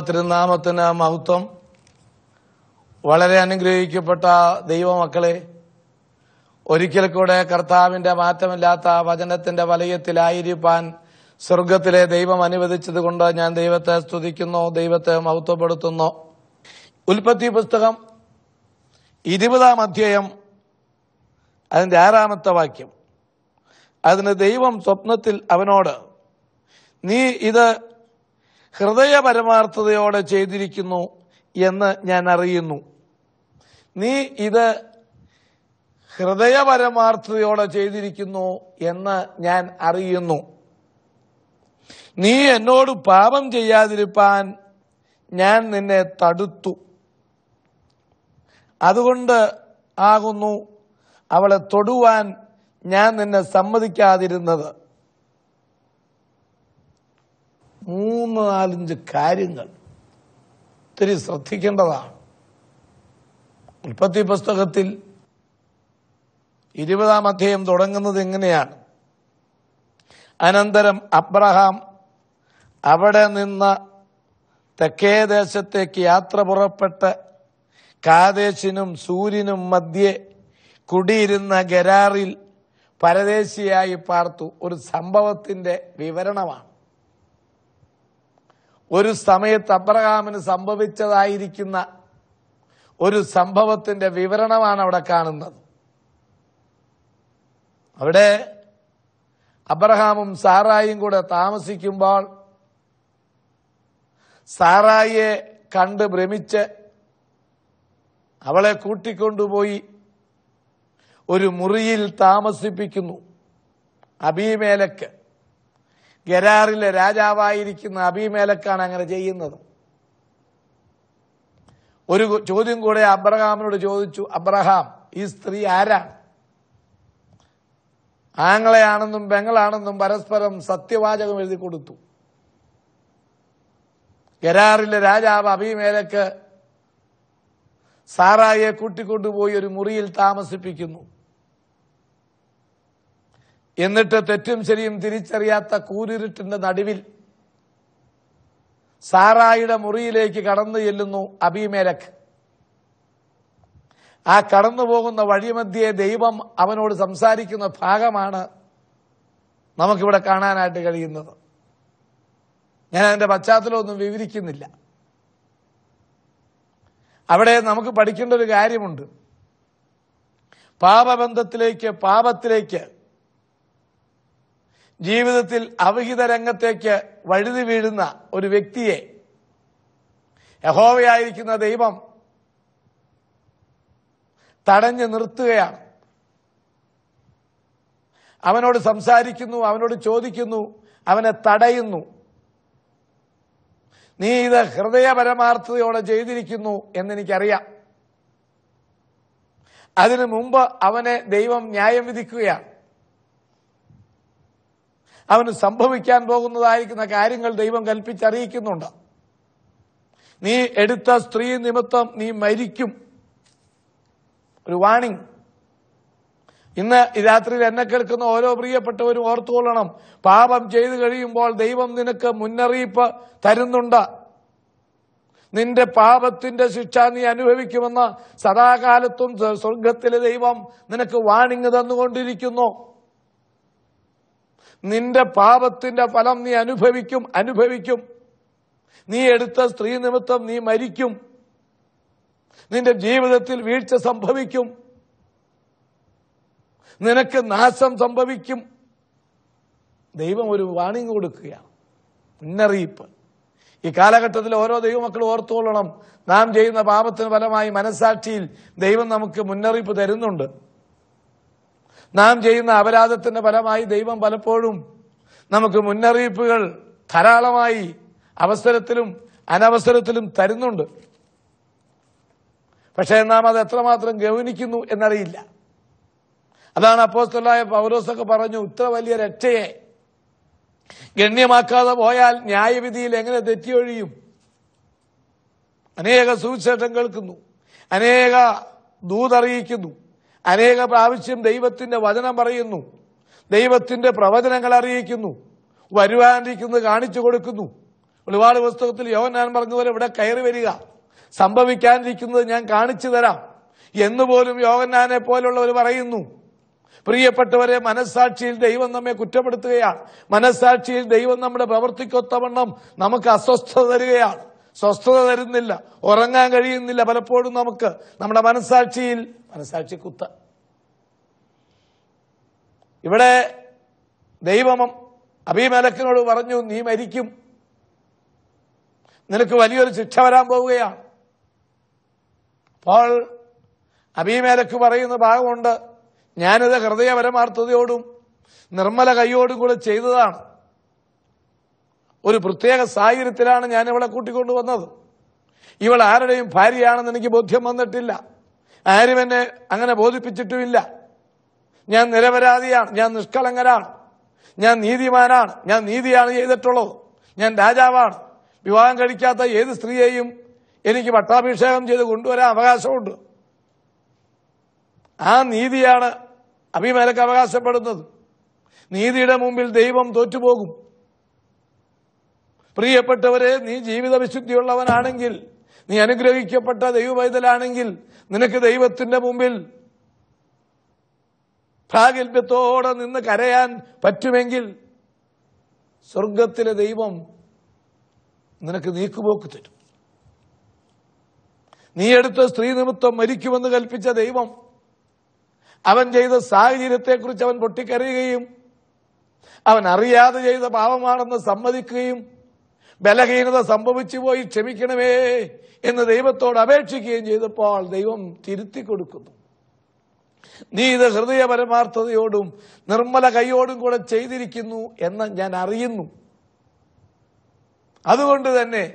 തിരുനാമത്തിന് മഹത്വം. വളരെ അനുഗ്രഹിക്കപ്പെട്ട ദൈവമക്കളെ ഒരിക്കൽ കൂടെ കർത്താവിന്റെ മാറ്റമില്ലാത്ത വചനത്തിന്റെ വലയത്തിലായിരിക്കാൻ സ്വർഗത്തിലെ ദൈവം അനുവദിച്ചതുകൊണ്ട് ഞാൻ ദൈവത്തെ സ്തുതിക്കുന്നു ദൈവത്തെ മഹത്വപ്പെടുത്തുന്നു. ഉൽപ്പത്തി പുസ്തകം ഇരുപതാം അധ്യായം അതിന്റെ ആറാമത്തെ വാക്യം. അതിന് ദൈവം സ്വപ്നത്തിൽ അവനോട് നീ ഇത് ഹൃദയപരമാർത്ഥതയോടെ ചെയ്തിരിക്കുന്നു എന്ന് ഞാൻ അറിയുന്നു. നീ ഇത് ഹൃദയപരമാർത്ഥതയോടെ ചെയ്തിരിക്കുന്നു എന്ന് ഞാൻ അറിയുന്നു. നീ എന്നോട് പാപം ചെയ്യാതിരിപ്പാൻ ഞാൻ നിന്നെ തടുത്തു. അതുകൊണ്ട് ആകുന്നു അവളെ തൊടുവാൻ ഞാൻ നിന്നെ സമ്മതിക്കാതിരുന്നത്. മൂന്ന് നാലഞ്ച് കാര്യങ്ങൾ ഒത്തിരി ശ്രദ്ധിക്കേണ്ടതാണ്. ഉൽപ്പത്തി പുസ്തകത്തിൽ ഇരുപതാം അധ്യായം തുടങ്ങുന്നത് എങ്ങനെയാണ്? അനന്തരം അബ്രഹാം അവിടെ നിന്ന് തെക്കേ ദേശത്തേക്ക് യാത്ര പുറപ്പെട്ട് കാദേശിനും സൂര്യനും മധ്യേ കുടിയിരുന്ന ഗരാറിൽ പരദേശിയായി പാർത്തു. ഒരു സംഭവത്തിന്റെ വിവരണമാണ്. ഒരു സമയത്ത് അബ്രഹാമിന് സംഭവിച്ചതായിരിക്കുന്ന ഒരു സംഭവത്തിന്റെ വിവരണമാണ് അവിടെ കാണുന്നത്. അവിടെ അബ്രഹാമും സാറായും കൂടെ താമസിക്കുമ്പോൾ സാറായിയെ കണ്ട് ഭ്രമിച്ച് അവളെ കൂട്ടിക്കൊണ്ടുപോയി ഒരു മുറിയിൽ താമസിപ്പിക്കുന്നു അബീമേലക്ക്. ഗരാറിലെ രാജാവായിരിക്കുന്ന അഭിമേലക്കാണ് അങ്ങനെ ചെയ്യുന്നത്. ഒരു ചോദ്യം കൂടെ അബ്രഹാമിനോട് ചോദിച്ചു അബ്രഹാം ഈ സ്ത്രീ ആരാണ്? ആങ്ങളെയാണെന്നും പെങ്ങളാണെന്നും പരസ്പരം സത്യവാചകം എഴുതി കൊടുത്തു. ഗരാറിലെ രാജാവ് അഭിമേലക്ക് സാറായെ കൂട്ടിക്കൊണ്ടുപോയി ഒരു മുറിയിൽ താമസിപ്പിക്കുന്നു. എന്നിട്ട് തെറ്റും ശരിയും തിരിച്ചറിയാത്ത കൂരിരുട്ടിന്റെ നടുവിൽ സാറായിയുടെ മുറിയിലേക്ക് കടന്നു ചെല്ലുന്നു അബിമേലക്ക് ആ കടന്നു പോകുന്ന വഴിമധ്യേ ദൈവം അവനോട് സംസാരിക്കുന്ന ഭാഗമാണ് നമുക്കിവിടെ കാണാനായിട്ട് കഴിയുന്നത്. ഞാൻ അതിന്റെ പശ്ചാത്തലമൊന്നും വിവരിക്കുന്നില്ല. അവിടെ നമുക്ക് പഠിക്കേണ്ട ഒരു കാര്യമുണ്ട്. പാപബന്ധത്തിലേക്ക് പാപത്തിലേക്ക് ജീവിതത്തിൽ അവഹിത രംഗത്തേക്ക് വഴുതി വീഴുന്ന ഒരു വ്യക്തിയെ യഹോവയായിരിക്കുന്ന ദൈവം തടഞ്ഞു നിർത്തുകയാണ്. അവനോട് സംസാരിക്കുന്നു അവനോട് ചോദിക്കുന്നു അവനെ തടയുന്നു. നീ ഇത് ഹൃദയപരമാർത്ഥതയോടെ ചെയ്തിരിക്കുന്നു എന്നെനിക്കറിയാം. അതിനു മുമ്പ് അവനെ ദൈവം ന്യായം വിധിക്കുകയാണ്. അവന് സംഭവിക്കാൻ പോകുന്നതായിരിക്കുന്ന കാര്യങ്ങൾ ദൈവം കൽപ്പിച്ചറിയിക്കുന്നുണ്ട്. നീ എടുത്ത സ്ത്രീ നിമിത്തം നീ മരിക്കും. ഒരു വാണിംഗ്. ഇന്ന് രാത്രിയിൽ എന്നെ കേൾക്കുന്ന ഓരോ പ്രിയപ്പെട്ടവരും ഓർത്തുകൊള്ളണം. പാപം ചെയ്തു കഴിയുമ്പോൾ ദൈവം നിനക്ക് മുന്നറിയിപ്പ് തരുന്നുണ്ട്. നിന്റെ പാപത്തിന്റെ ശിക്ഷ നീ അനുഭവിക്കുമെന്ന് സദാകാലത്തും സ്വർഗത്തിലെ ദൈവം നിനക്ക് വാണിങ് തന്നുകൊണ്ടിരിക്കുന്നു. നിന്റെ പാപത്തിന്റെ ഫലം നീ അനുഭവിക്കും അനുഭവിക്കും. നീ എടുത്ത സ്ത്രീ നിമിത്തം നീ മരിക്കും. നിന്റെ ജീവിതത്തിൽ വീഴ്ച സംഭവിക്കും. നിനക്ക് നാശം സംഭവിക്കും. ദൈവം ഒരു വാണിംഗ് കൊടുക്കുകയാണ്. മുന്നറിയിപ്പ്. ഈ കാലഘട്ടത്തിൽ ഓരോ ദൈവമക്കളും ഓർത്തുകൊള്ളണം. നാം ചെയ്യുന്ന പാപത്തിന് ഫലമായി മനസാക്ഷിയിൽ ദൈവം നമുക്ക് മുന്നറിയിപ്പ് തരുന്നുണ്ട്. നാം ചെയ്യുന്ന അപരാധത്തിന്റെ ഫലമായി ദൈവം പലപ്പോഴും നമുക്ക് മുന്നറിയിപ്പുകൾ ധാരാളമായി അവസരത്തിലും അനവസരത്തിലും തരുന്നുണ്ട്. പക്ഷേ നാം അത് എത്രമാത്രം ഗൗനിക്കുന്നു എന്നറിയില്ല. അതാണ് അപ്പോസ്തലായ പൗരോസൊക്കെ പറഞ്ഞു ഇത്ര വലിയ രക്ഷയെ ഗണ്യമാക്കാതെ പോയാൽ ന്യായവിധിയിൽ എങ്ങനെ തെറ്റിയൊഴിയും? അനേക സുവിശേഷം കേൾക്കുന്നു അനേക ദൂതറിയിക്കുന്നു. അനേക പ്രാവശ്യം ദൈവത്തിന്റെ വചനം പറയുന്നു. ദൈവത്തിന്റെ പ്രവചനങ്ങൾ അറിയിക്കുന്നു. വരുവാനിരിക്കുന്നത് കാണിച്ചു കൊടുക്കുന്നു. ഒരുപാട് പുസ്തകത്തിൽ യോഹന്നാൻ പറഞ്ഞതുപോലെ ഇവിടെ കയറി വരിക. സംഭവിക്കാനിരിക്കുന്നത് ഞാൻ കാണിച്ചു തരാം. എന്നുപോലും യോഹന്നാനെ പോലുള്ളവർ പറയുന്നു. പ്രിയപ്പെട്ടവരെ മനസ്സാക്ഷിയിൽ ദൈവം നമ്മെ കുറ്റപ്പെടുത്തുകയാണ്. മനസ്സാക്ഷിയിൽ ദൈവം നമ്മുടെ പ്രവർത്തിക്കൊത്തവണ്ണം നമുക്ക് അസ്വസ്ഥത തരികയാണ്. സ്വസ്ഥത തരുന്നില്ല ഉറങ്ങാൻ കഴിയുന്നില്ല പലപ്പോഴും നമുക്ക്. നമ്മുടെ മനസ്സാക്ഷിയിൽ മനസ്സാക്ഷി കുത്ത. ഇവിടെ ദൈവമം അഭിമലക്കിനോട് പറഞ്ഞു നീ മരിക്കും. നിനക്ക് വലിയൊരു ശിക്ഷ വരാൻ പോവുകയാണ്. അപ്പോൾ അഭിമേലക്ക് പറയുന്ന ഭാഗമുണ്ട് ഞാനിത് ഹൃദയപരമാർത്ഥതയോടും നിർമ്മല കൈയോടും കൂടെ ചെയ്തതാണ്. ഒരു പ്രത്യേക സാഹചര്യത്തിലാണ് ഞാൻ ഇവളെ കൂട്ടിക്കൊണ്ടു വന്നത്. ഇവൾ ആരുടെയും ഭാര്യയാണെന്ന് എനിക്ക് ബോധ്യം വന്നിട്ടില്ല. ആരും എന്നെ അങ്ങനെ ബോധിപ്പിച്ചിട്ടുമില്ല. ഞാൻ നിരപരാധിയാണ് ഞാൻ നിഷ്കളങ്കനാണ്. ഞാൻ നീതിമാനാണ് ഞാൻ നീതിയാണ് ചെയ്തിട്ടുള്ളത്. ഞാൻ രാജാവാണ്. വിവാഹം കഴിക്കാത്ത ഏത് സ്ത്രീയെയും എനിക്ക് പട്ടാഭിഷേകം ചെയ്ത് കൊണ്ടുവരാൻ അവകാശമുണ്ട്. ആ നീതിയാണ് അഭിമേലക്ക് അവകാശപ്പെടുന്നത്. നീതിയുടെ മുമ്പിൽ ദൈവം തോറ്റുപോകും. പ്രിയപ്പെട്ടവരെ നീ ജീവിത വിശുദ്ധിയുള്ളവനാണെങ്കിൽ നീ അനുഗ്രഹിക്കപ്പെട്ട ദൈവവൈതലാണെങ്കിൽ നിനക്ക് ദൈവത്തിന്റെ മുമ്പിൽ പ്രാഗൽഭ്യത്തോടെ നിന്ന് കരയാൻ പറ്റുമെങ്കിൽ സ്വർഗത്തിലെ ദൈവം നിനക്ക് നീക്കുപോക്ക് തരും. നീ എടുത്ത സ്ത്രീ നിമിത്തം മരിക്കുമെന്ന് കൽപ്പിച്ച ദൈവം അവൻ ചെയ്ത സാഹചര്യത്തെക്കുറിച്ച് അവൻ പൊട്ടിക്കരയുകയും അവൻ അറിയാതെ ചെയ്ത പാപമാണെന്ന് സമ്മതിക്കുകയും ബലഹീനത സംഭവിച്ചു പോയി ക്ഷമിക്കണമേ എന്ന് ദൈവത്തോട് അപേക്ഷിക്കുകയും ചെയ്തപ്പോൾ ദൈവം തിരുത്തി കൊടുക്കുന്നു. നീ ഇത് ഹൃദയ പരമാർത്ഥതയോടും നിർമ്മല കൈയോടും കൂടെ ചെയ്തിരിക്കുന്നു എന്ന് ഞാൻ അറിയുന്നു. അതുകൊണ്ട് തന്നെ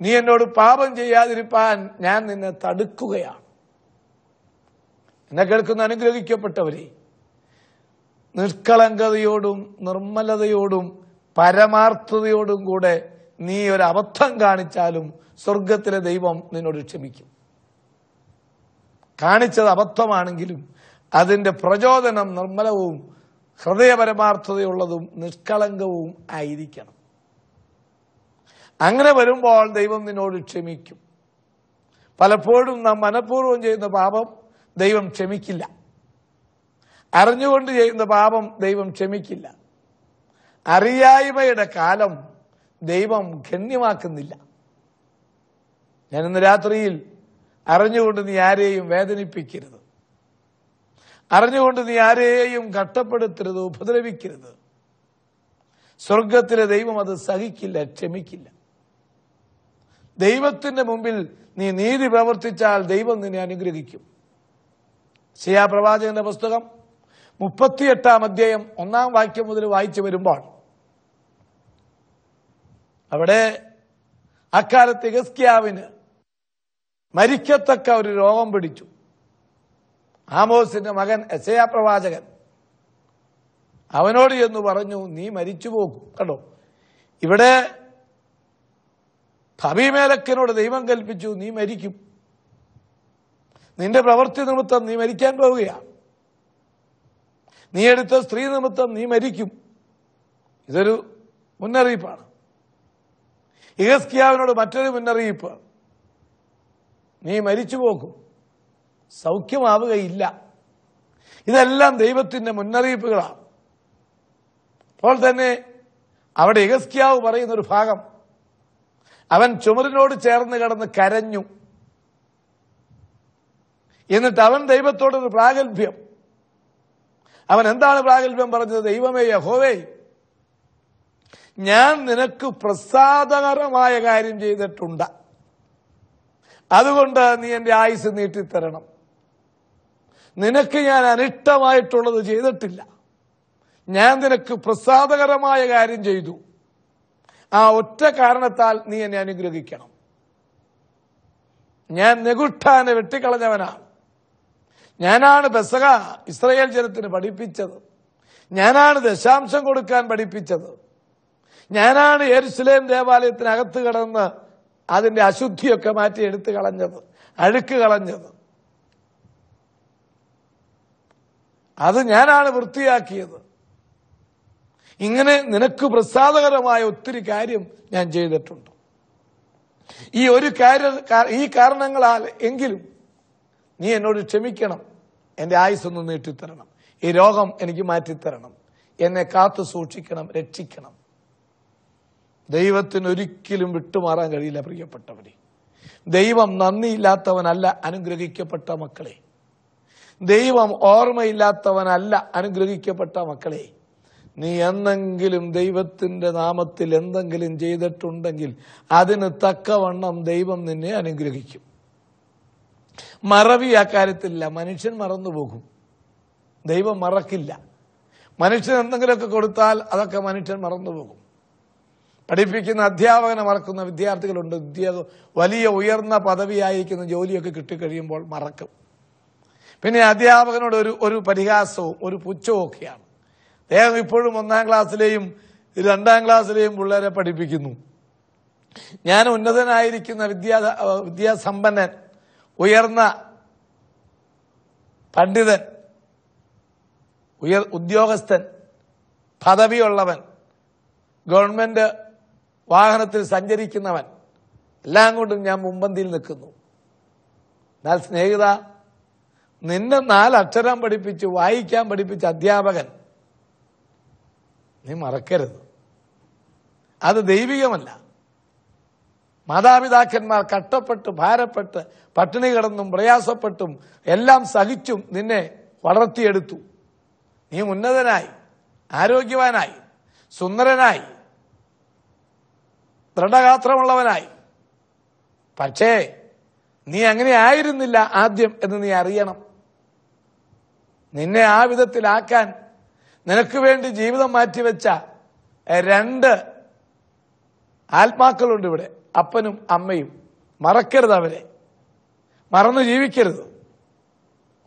നീ എന്നോട് പാപം ചെയ്യാതിരിപ്പാൻ ഞാൻ നിന്നെ തടുക്കുകയാണ്. എന്നെ കേൾക്കുന്ന അനുഗ്രഹിക്കപ്പെട്ടവരെ നിഷ്കളങ്കതയോടും നിർമ്മലതയോടും പരമാർത്ഥതയോടും കൂടെ നീ ഒരു അബദ്ധം കാണിച്ചാലും സ്വർഗത്തിലെ ദൈവം നിന്നോട് ക്ഷമിക്കും. കാണിച്ചത് അബദ്ധമാണെങ്കിലും അതിന്റെ പ്രചോദനം നിർമ്മലവും ഹൃദയപരമാർത്ഥതയുള്ളതും നിഷ്കളങ്കവും ആയിരിക്കണം. അങ്ങനെ വരുമ്പോൾ ദൈവം നിന്നോട് ക്ഷമിക്കും. പലപ്പോഴും നാം മനഃപൂർവം ചെയ്യുന്ന പാപം ദൈവം ക്ഷമിക്കില്ല. അറിഞ്ഞുകൊണ്ട് ചെയ്യുന്ന പാപം ദൈവം ക്ഷമിക്കില്ല. അറിയായ്മയുടെ കാലം ദൈവം ഗണ്യമാക്കുന്നില്ല. ഇന്ന് രാത്രിയിൽ അറിഞ്ഞുകൊണ്ട് നീ ആരെയും വേദനിപ്പിക്കരുത്. അറിഞ്ഞുകൊണ്ട് നീ ആരെയും കഷ്ടപ്പെടുത്തരുത് ഉപദ്രവിക്കരുത്. സ്വർഗത്തിലെ ദൈവം അത് സഹിക്കില്ല ക്ഷമിക്കില്ല. ദൈവത്തിന്റെ മുമ്പിൽ നീ നീതി പ്രവർത്തിച്ചാൽ ദൈവം നിന്നെ അനുഗ്രഹിക്കും. ശ്രീയാ പ്രവാചകന്റെ പുസ്തകം മുപ്പത്തിയെട്ടാം അധ്യായം ഒന്നാം വാക്യം മുതൽ വായിച്ചു വരുമ്പോൾ അവിടെ അക്കാലത്ത് ഗസ്കിയാവിന് മരിക്കത്തക്ക ഒരു രോഗം പിടിച്ചു. ആമോസിന്റെ മകൻ എസയാ പ്രവാചകൻ. അവനോട് എന്ന് പറഞ്ഞു നീ മരിച്ചു പോകും കണ്ടോ? ഇവിടെ ഭവിമേലക്കനോട് ദൈവം കൽപ്പിച്ചു നീ മരിക്കും. നിന്റെ പ്രവൃത്തി നിമിത്തം നീ മരിക്കാൻ പോവുകയാണ് നീ എടുത്ത സ്ത്രീ നിമിത്തം നീ മരിക്കും. ഇതൊരു മുന്നറിയിപ്പാണ്. ഇഹസ്കിയാവിനോട് മറ്റൊരു മുന്നറിയിപ്പ്. നീ മരിച്ചു പോകും. സൗഖ്യമാവുകയില്ല. ഇതെല്ലാം ദൈവത്തിന്റെ മുന്നറിയിപ്പുകളാണ്. അപ്പോൾ തന്നെ അവിടെ ഇഹസ്കിയാവ് പറയുന്ന ഒരു ഭാഗം. അവൻ ചുമരിനോട് ചേർന്ന് കിടന്ന് കരഞ്ഞു. എന്നിട്ട് അവൻ ദൈവത്തോടൊരു പ്രാഗൽഭ്യം. അവൻ എന്താണ് പ്രാഗൽഭ്യം പറഞ്ഞത്? ദൈവമേ യഹോവേ ഞാൻ നിനക്ക് പ്രസാദകരമായ കാര്യം ചെയ്തിട്ടുണ്ട്. അതുകൊണ്ട് നീ എന്റെ ആയുസ് നീട്ടിത്തരണം. നിനക്ക് ഞാൻ അനിഷ്ടമായിട്ടുള്ളത് ചെയ്തിട്ടില്ല. ഞാൻ നിനക്ക് പ്രസാദകരമായ കാര്യം ചെയ്തു. ആ ഒറ്റ കാരണത്താൽ നീ എന്നെ അനുഗ്രഹിക്കണം. ഞാൻ നെഗുട്ടാനെ വെട്ടിക്കളഞ്ഞവനാണ്. ഞാനാണ് ബസക ഇസ്രയേൽ ജനത്തിന് പഠിപ്പിച്ചത്. ഞാനാണ് ദശാംശം കൊടുക്കാൻ പഠിപ്പിച്ചത്. ഞാനാണ് എരുസലേം ദേവാലയത്തിനകത്ത് കിടന്ന് അതിന്റെ അശുദ്ധിയൊക്കെ മാറ്റി എടുത്തു കളഞ്ഞത് അഴുക്ക് കളഞ്ഞത്. അത് ഞാനാണ് വൃത്തിയാക്കിയത്. ഇങ്ങനെ നിനക്ക് പ്രസാദകരമായ ഒത്തിരി കാര്യം ഞാൻ ചെയ്തിട്ടുണ്ട്. ഈ ഒരു കാര്യം ഈ കാരണങ്ങളാൽ എങ്കിലും നീ എന്നോട് ക്ഷമിക്കണം. എന്റെ ആയുസ്സൊന്ന് നീട്ടിത്തരണം. ഈ രോഗം എനിക്ക് മാറ്റിത്തരണം. എന്നെ കാത്തു സൂക്ഷിക്കണം രക്ഷിക്കണം. ദൈവത്തിന് ഒരിക്കലും വിട്ടുമാറാൻ കഴിയില്ല പ്രിയപ്പെട്ടവരെ ദൈവം നന്ദിയില്ലാത്തവനല്ല അനുഗ്രഹിക്കപ്പെട്ട മക്കളെ. ദൈവം ഓർമ്മയില്ലാത്തവനല്ല അനുഗ്രഹിക്കപ്പെട്ട മക്കളെ. നീ എന്നെങ്കിലും ദൈവത്തിന്റെ നാമത്തിൽ എന്തെങ്കിലും ചെയ്തിട്ടുണ്ടെങ്കിൽ അതിന് തക്കവണ്ണം ദൈവം നിന്നെ അനുഗ്രഹിക്കും. മറവി ആ കാര്യത്തിലില്ല. മനുഷ്യൻ മറന്നുപോകും ദൈവം മറക്കില്ല. മനുഷ്യൻ എന്തെങ്കിലുമൊക്കെ കൊടുത്താൽ അതൊക്കെ മനുഷ്യൻ മറന്നുപോകും പഠിപ്പിക്കുന്ന അധ്യാപകനെ മറക്കുന്ന വിദ്യാർത്ഥികളുണ്ട്. വലിയ ഉയർന്ന പദവിയായിരിക്കുന്ന ജോലിയൊക്കെ കിട്ടിക്കഴിയുമ്പോൾ മറക്കും. പിന്നെ അധ്യാപകനോട് ഒരു ഒരു പരിഹാസവും ഒരു പുച്ഛവും ഒക്കെയാണ്. അദ്ദേഹം ഇപ്പോഴും ഒന്നാം ക്ലാസ്സിലെയും രണ്ടാം ക്ലാസ്സിലെയും പിള്ളേരെ പഠിപ്പിക്കുന്നു. ഞാൻ ഉന്നതനായിരിക്കുന്ന വിദ്യാ വിദ്യാസമ്പന്നൻ ഉയർന്ന പണ്ഡിതൻ ഉയർ ഉദ്യോഗസ്ഥൻ പദവിയുള്ളവൻ ഗവൺമെന്റ് വാഹനത്തിൽ സഞ്ചരിക്കുന്നവൻ. എല്ലാം കൊണ്ടും ഞാൻ മുമ്പന്തിയിൽ നിൽക്കുന്നു. എന്നാൽ സ്നേഹിത നിന്നെ നാലക്ഷരം പഠിപ്പിച്ച് വായിക്കാൻ പഠിപ്പിച്ച അധ്യാപകൻ നീ മറക്കരുത്. അത് ദൈവികമല്ല. മാതാപിതാക്കന്മാർ കട്ടപ്പെട്ട് ഭാരപ്പെട്ട് പട്ടിണി കിടന്നും പ്രയാസപ്പെട്ടും എല്ലാം സഹിച്ചും നിന്നെ വളർത്തിയെടുത്തു. നീ ഉന്നതനായി ആരോഗ്യവാനായി സുന്ദരനായി ദൃഢഗാത്രമുള്ളവനായി. പക്ഷേ നീ അങ്ങനെ ആയിരുന്നില്ല ആദ്യം എന്ന് നീ അറിയണം. നിന്നെ ആ വിധത്തിലാക്കാൻ നിനക്ക് വേണ്ടി ജീവിതം മാറ്റിവെച്ച രണ്ട് ആത്മാക്കളുണ്ട് ഇവിടെ. അപ്പനും അമ്മയും. മറക്കരുത് അവരെ. മറന്നു ജീവിക്കരുത്.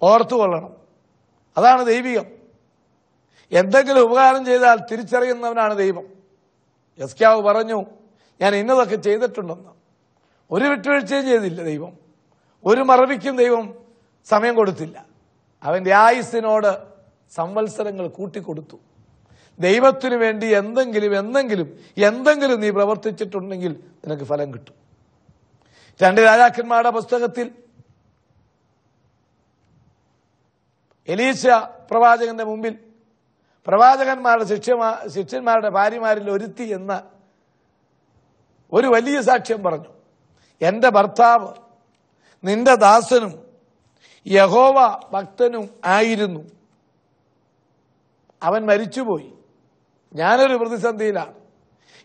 ഓർത്തുകൊള്ളണം. അതാണ് ദൈവികം. എന്തെങ്കിലും ഉപകാരം ചെയ്താൽ തിരിച്ചറിയുന്നവനാണ് ദൈവം. യസ്ക്യാവ് പറഞ്ഞു ഞാൻ ഇന്നതൊക്കെ ചെയ്തിട്ടുണ്ടെന്ന്. ഒരു വിട്ടുവീഴ്ചയും ചെയ്തില്ല ദൈവം. ഒരു മറവിക്കും ദൈവം സമയം കൊടുത്തില്ല. അവന്റെ ആയുസ്സിനോട് സംവത്സരങ്ങൾ കൂട്ടിക്കൊടുത്തു. ദൈവത്തിനു വേണ്ടി എന്തെങ്കിലും എന്തെങ്കിലും എന്തെങ്കിലും നീ പ്രവർത്തിച്ചിട്ടുണ്ടെങ്കിൽ നിനക്ക് ഫലം കിട്ടും. രണ്ട് രാജാക്കന്മാരുടെ പുസ്തകത്തിൽ എലീശ പ്രവാചകന്റെ മുമ്പിൽ പ്രവാചകന്മാരുടെ ശിഷ്യമാ ശിഷ്യന്മാരുടെ ഭാര്യമാരിൽ ഒരുത്തി എന്ന ഒരു വലിയ സാക്ഷ്യം പറഞ്ഞു. എന്റെ ഭർത്താവ് നിന്റെ ദാസനും യഹോവ ഭക്തനും ആയിരുന്നു. അവൻ മരിച്ചുപോയി. ഞാനൊരു പ്രതിസന്ധിയിലാണ്.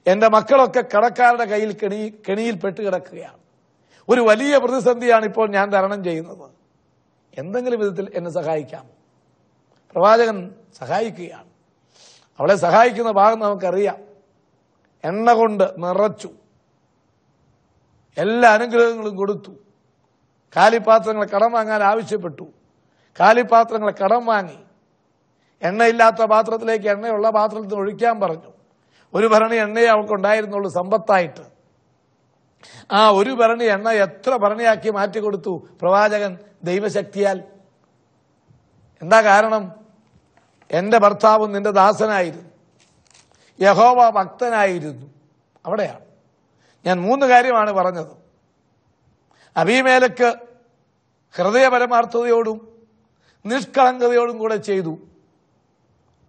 എന്റെ മക്കളൊക്കെ കടക്കാരുടെ കയ്യിൽ കെണി കെണിയിൽപ്പെട്ട് കിടക്കുകയാണ്. ഒരു വലിയ പ്രതിസന്ധിയാണ് ഇപ്പോൾ ഞാൻ തരണം ചെയ്യുന്നത്. എന്തെങ്കിലും വിധത്തിൽ എന്നെ സഹായിക്കാം. പ്രവാചകൻ സഹായിക്കുകയാണ്. അവളെ സഹായിക്കുന്ന ഭാഗം നമുക്കറിയാം. എണ്ണ കൊണ്ട് നിറച്ചു. എല്ലാ അനുഗ്രഹങ്ങളും കൊടുത്തു. കാലിപാത്രങ്ങളെ കടം വാങ്ങാൻ ആവശ്യപ്പെട്ടു. കാലിപാത്രങ്ങളെ കടം വാങ്ങി. എണ്ണയില്ലാത്ത പാത്രത്തിലേക്ക് എണ്ണയുള്ള പാത്രത്തിൽ നിന്ന് ഒഴിക്കാൻ പറഞ്ഞു. ഒരു ഭരണി എണ്ണയെ അവൾക്കുണ്ടായിരുന്നുള്ളൂ സമ്പത്തായിട്ട്. ആ ഒരു ഭരണി എണ്ണ എത്ര ഭരണിയാക്കി മാറ്റിക്കൊടുത്തു പ്രവാചകൻ ദൈവശക്തിയാൽ. എന്താ കാരണം? എന്റെ ഭർത്താവും നിന്റെ ദാസനായിരുന്നു. യഹോവ ഭക്തനായിരുന്നു. അവിടെയാണ്. ഞാൻ മൂന്ന് കാര്യമാണ് പറഞ്ഞത്. അഭിമേലക്ക് ഹൃദയപരമാർത്ഥതയോടും നിഷ്കളങ്കതയോടും കൂടെ ചെയ്തു.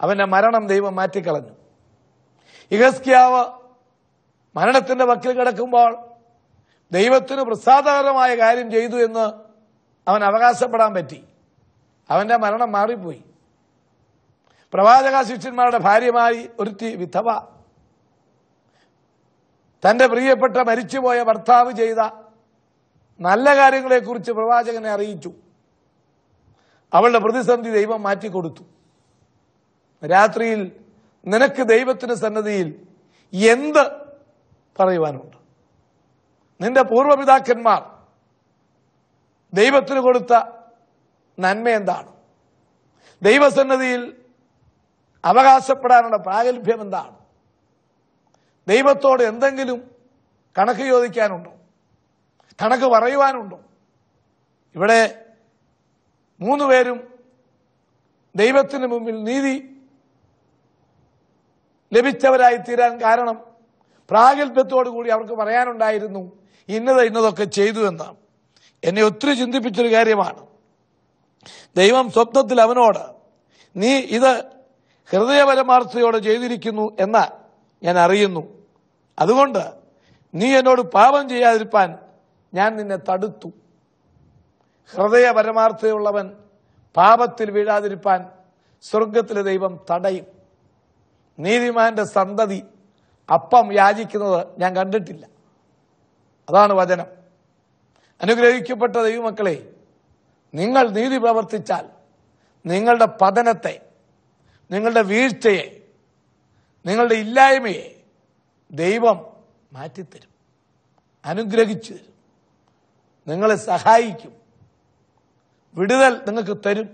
അവന്റെ മരണം ദൈവം മാറ്റിക്കളഞ്ഞു. ഇഹസ്കിയാവ് മരണത്തിന്റെ വക്കിൽ കിടക്കുമ്പോൾ ദൈവത്തിന് പ്രസാദകരമായ കാര്യം ചെയ്തു എന്ന് അവൻ അവകാശപ്പെടാൻ പറ്റി. അവന്റെ മരണം മാറിപ്പോയി. പ്രവാചക ശിഷ്യന്മാരുടെ ഭാര്യമായി ഒരുത്തി വിധവ. തന്റെ പ്രിയപ്പെട്ട മരിച്ചുപോയ ഭർത്താവ് ചെയ്ത നല്ല കാര്യങ്ങളെക്കുറിച്ച് പ്രവാചകനെ അറിയിച്ചു. അവളുടെ പ്രതിസന്ധി ദൈവം മാറ്റിക്കൊടുത്തു. രാത്രിയിൽ നിനക്ക് ദൈവത്തിന് സന്നദ്ധിയിൽ എന്ത് പറയുവാനുണ്ട്? നിന്റെ പൂർവപിതാക്കന്മാർ ദൈവത്തിന് കൊടുത്ത നന്മ എന്താണ്? ദൈവസന്നദ്ധിയിൽ അവകാശപ്പെടാനുള്ള പ്രാഗൽഭ്യം എന്താണ്? ദൈവത്തോട് എന്തെങ്കിലും കണക്ക് ചോദിക്കാനുണ്ടോ? കണക്ക് പറയുവാനുണ്ടോ? ഇവിടെ മൂന്ന് പേരും ദൈവത്തിന് മുമ്പിൽ നീതി ലഭിച്ചവരായി തീരാൻ കാരണം പ്രാഗൽഭ്യത്തോടു കൂടി അവർക്ക് പറയാനുണ്ടായിരുന്നു ഇന്നത് ഇന്നതൊക്കെ ചെയ്തു എന്നാണ്. എന്നെ ഒത്തിരി ചിന്തിപ്പിച്ചൊരു കാര്യമാണ്. ദൈവം സ്വപ്നത്തിൽ അവനോട് നീ ഇത് ഹൃദയപരമാർത്ഥയോടെ ചെയ്തിരിക്കുന്നു എന്ന് ഞാൻ അറിയുന്നു. അതുകൊണ്ട് നീ എന്നോട് പാപം ചെയ്യാതിരിപ്പാൻ ഞാൻ നിന്നെ തടുത്തു. ഹൃദയപരമാർത്ഥതയുള്ളവൻ പാപത്തിൽ വീഴാതിരിപ്പാൻ സ്വർഗത്തിലെ ദൈവം തടയും. നീതിമാന്റെ സന്തതി അപ്പം യാചിക്കുന്നത് ഞാൻ കണ്ടിട്ടില്ല. അതാണ് വചനം. അനുഗ്രഹിക്കപ്പെട്ട ദൈവമക്കളെ നിങ്ങൾ നീതി പ്രവർത്തിച്ചാൽ നിങ്ങളുടെ പതനത്തെ നിങ്ങളുടെ വീഴ്ചയെ നിങ്ങളുടെ ഇല്ലായ്മയെ ദൈവം മാറ്റിത്തരും അനുഗ്രഹിച്ചു തരും നിങ്ങളെ സഹായിക്കും വിടുതൽ നിങ്ങൾക്ക് തരും.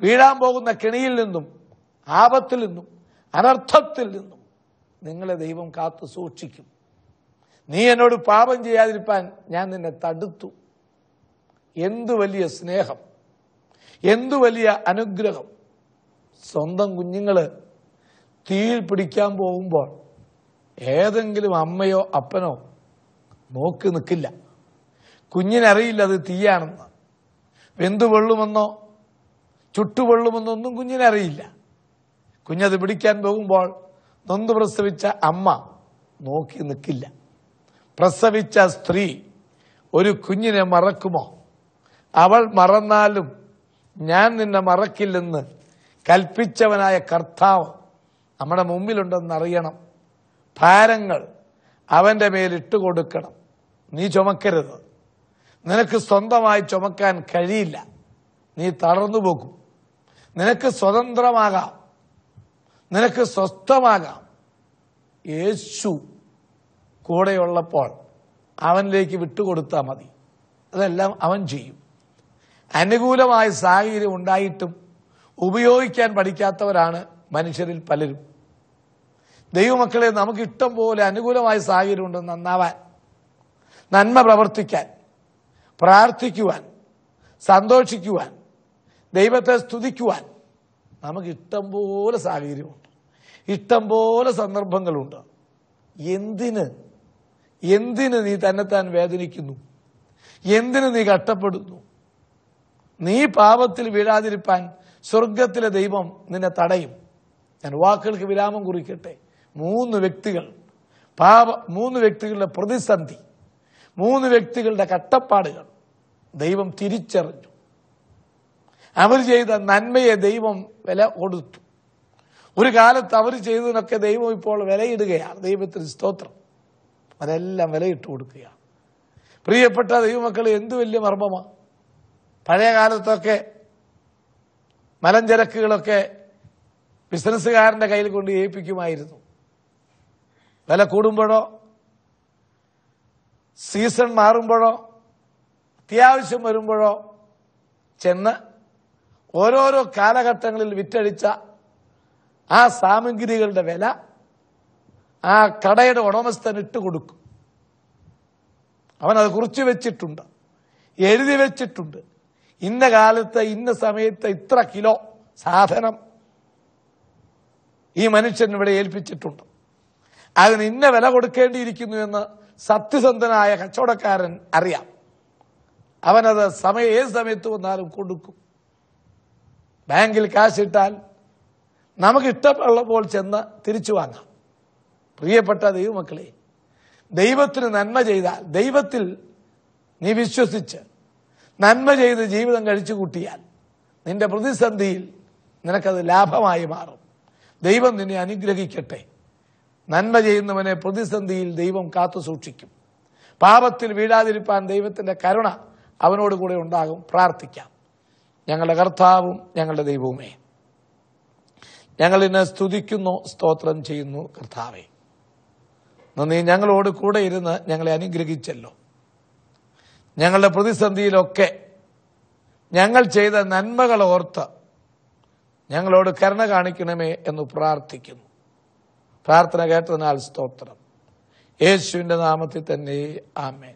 വീഴാൻ പോകുന്ന കെണിയിൽ നിന്നും ആപത്തിൽ നിന്നും അനർത്ഥത്തിൽ നിന്നും നിങ്ങളെ ദൈവം കാത്തു സൂക്ഷിക്കും. നീ എന്നോട് പാപം ചെയ്യാതിരിപ്പാൻ ഞാൻ നിന്നെ തടുത്തു. എന്തു വലിയ സ്നേഹം എന്തു വലിയ അനുഗ്രഹം. സ്വന്തം കുഞ്ഞുങ്ങൾ തീയിൽ പിടിക്കാൻ പോകുമ്പോൾ ഏതെങ്കിലും അമ്മയോ അപ്പനോ നോക്കി നിൽക്കില്ല കുഞ്ഞിനറിയില്ല അത് തീയാണെന്ന്. വെന്തു ചുട്ടു ചുട്ടുകൊള്ളുമെന്നോ ഒന്നും കുഞ്ഞിനറിയില്ല. കുഞ്ഞത് പിടിക്കാൻ പോകുമ്പോൾ നൊന്ത് പ്രസവിച്ച അമ്മ നോക്കി നിൽക്കില്ല പ്രസവിച്ച സ്ത്രീ ഒരു കുഞ്ഞിനെ മറക്കുമോ? അവൾ മറന്നാലും ഞാൻ നിന്നെ മറക്കില്ലെന്ന് കൽപ്പിച്ചവനായ കർത്താവ് നമ്മുടെ മുമ്പിലുണ്ടെന്നറിയണം ഭാരങ്ങൾ അവന്റെ മേലിട്ട് കൊടുക്കണം. നീ ചുമക്കരുത്. നിനക്ക് സ്വന്തമായി ചുമക്കാൻ കഴിയില്ല. നീ തളർന്നു പോകും. നിനക്ക് സ്വതന്ത്രമാകാം. നിനക്ക് സ്വസ്ഥമാകാം. യേശു കൂടെയുള്ളപ്പോൾ അവനിലേക്ക് വിട്ടുകൊടുത്താൽ മതി. അതെല്ലാം അവൻ ചെയ്യും. അനുകൂലമായ സാഹചര്യം ഉണ്ടായിട്ടും ഉപയോഗിക്കാൻ പഠിക്കാത്തവരാണ് മനുഷ്യരിൽ പലരും. ദൈവമക്കളെ നമുക്ക് ഇഷ്ടം പോലെ അനുകൂലമായ സാഹചര്യമുണ്ട് നന്നാവാൻ നന്മ പ്രവർത്തിക്കാൻ പ്രാർത്ഥിക്കുവാൻ സന്തോഷിക്കുവാൻ ദൈവത്തെ സ്തുതിക്കുവാൻ നമുക്ക് ഇഷ്ടം പോലെ സാഹചര്യമുണ്ട്. ഇഷ്ടം പോലെ സന്ദർഭങ്ങളുണ്ട്. എന്തിന്? എന്തിന് നീ തന്നെത്താൻ വേദനിക്കുന്നു? എന്തിന് നീ കഷ്ടപ്പെടുന്നു? നീ പാപത്തിൽ വീഴാതിരിപ്പാൻ സ്വർഗത്തിലെ ദൈവം നിന്നെ തടയും. ഞാൻ വാക്കുകൾക്ക് വിരാമം കുറിക്കട്ടെ. മൂന്ന് വ്യക്തികൾ. പാപ മൂന്ന് വ്യക്തികളുടെ പ്രതിസന്ധി മൂന്ന് വ്യക്തികളുടെ കട്ടപ്പാടുകൾ ദൈവം തിരിച്ചറിഞ്ഞു. അവർ ചെയ്ത നന്മയെ ദൈവം വില കൊടുത്തു. ഒരു കാലത്ത് അവർ ചെയ്തതിനൊക്കെ ദൈവം ഇപ്പോൾ വിലയിടുകയാണ്. ദൈവത്തിന് സ്തോത്രം. അതെല്ലാം വിലയിട്ട് കൊടുക്കുകയാണ്. പ്രിയപ്പെട്ട ദൈവമക്കൾ എന്തു വലിയ മർമ്മമാണ് പഴയ കാലത്തൊക്കെ മലഞ്ചരക്കുകളൊക്കെ ബിസിനസ്സുകാരന്റെ കയ്യിൽ കൊണ്ട് ഏൽപ്പിക്കുമായിരുന്നു. വില കൂടുമ്പോഴോ? സീസൺ മാറുമ്പോഴോ? അത്യാവശ്യം വരുമ്പോഴോ? ചെന്ന് ഓരോരോ കാലഘട്ടങ്ങളിൽ വിറ്റഴിച്ച ആ സാമഗ്രികളുടെ വില ആ കടയുടെ ഉടമസ്ഥൻ ഇട്ട് കൊടുക്കും. അത് കുറിച്ചു വെച്ചിട്ടുണ്ട്. എഴുതി വെച്ചിട്ടുണ്ട്. ഇന്ന കാലത്ത് ഇന്ന സമയത്ത് ഇത്ര കിലോ സാധനം ഈ മനുഷ്യൻ ഇവിടെ ഏൽപ്പിച്ചിട്ടുണ്ട്. അതിന് ഇന്ന വില കൊടുക്കേണ്ടിയിരിക്കുന്നു എന്ന് സത്യസന്ധനായ കച്ചവടക്കാരൻ അറിയാം. അവനത് സമയ ഏത് സമയത്ത് വന്നാലും കൊടുക്കും. ബാങ്കിൽ കാശിട്ടാൽ നമുക്ക് ഇഷ്ടമുള്ളപ്പോൾ ചെന്ന് തിരിച്ചു വാങ്ങാം. പ്രിയപ്പെട്ട ദൈവമക്കളെ ദൈവത്തിന് നന്മ ചെയ്താൽ ദൈവത്തിൽ നീ വിശ്വസിച്ച് നന്മ ചെയ്ത് ജീവിതം കഴിച്ചു കൂട്ടിയാൽ നിന്റെ പ്രതിസന്ധിയിൽ നിനക്കത് ലാഭമായി മാറും. ദൈവം നിന്നെ അനുഗ്രഹിക്കട്ടെ. നന്മ ചെയ്യുന്നവനെ പ്രതിസന്ധിയിൽ ദൈവം കാത്തു സൂക്ഷിക്കും. പാപത്തിൽ വീഴാതിരിപ്പാൻ ദൈവത്തിന്റെ കരുണ അവനോട് കൂടെ ഉണ്ടാകും. പ്രാർത്ഥിക്കാം. ഞങ്ങളുടെ കർത്താവും ഞങ്ങളുടെ ദൈവവുമേ. ഞങ്ങൾ ഇന്ന് സ്തുതിക്കുന്നു സ്തോത്രം ചെയ്യുന്നു കർത്താവെ. നന്ദി ഞങ്ങളോട് കൂടെ ഇരുന്ന് ഞങ്ങളെ അനുഗ്രഹിച്ചല്ലോ. ഞങ്ങളുടെ പ്രതിസന്ധിയിലൊക്കെ ഞങ്ങൾ ചെയ്ത നന്മകൾ ഓർത്ത് ഞങ്ങളോട് കരുണ കാണിക്കണമേ എന്ന് പ്രാർത്ഥിക്കുന്നു. പ്രാർത്ഥന കേട്ടതിനാൽ സ്തോത്രം. യേശുവിന്റെ നാമത്തിൽ തന്നെ ആമേൻ.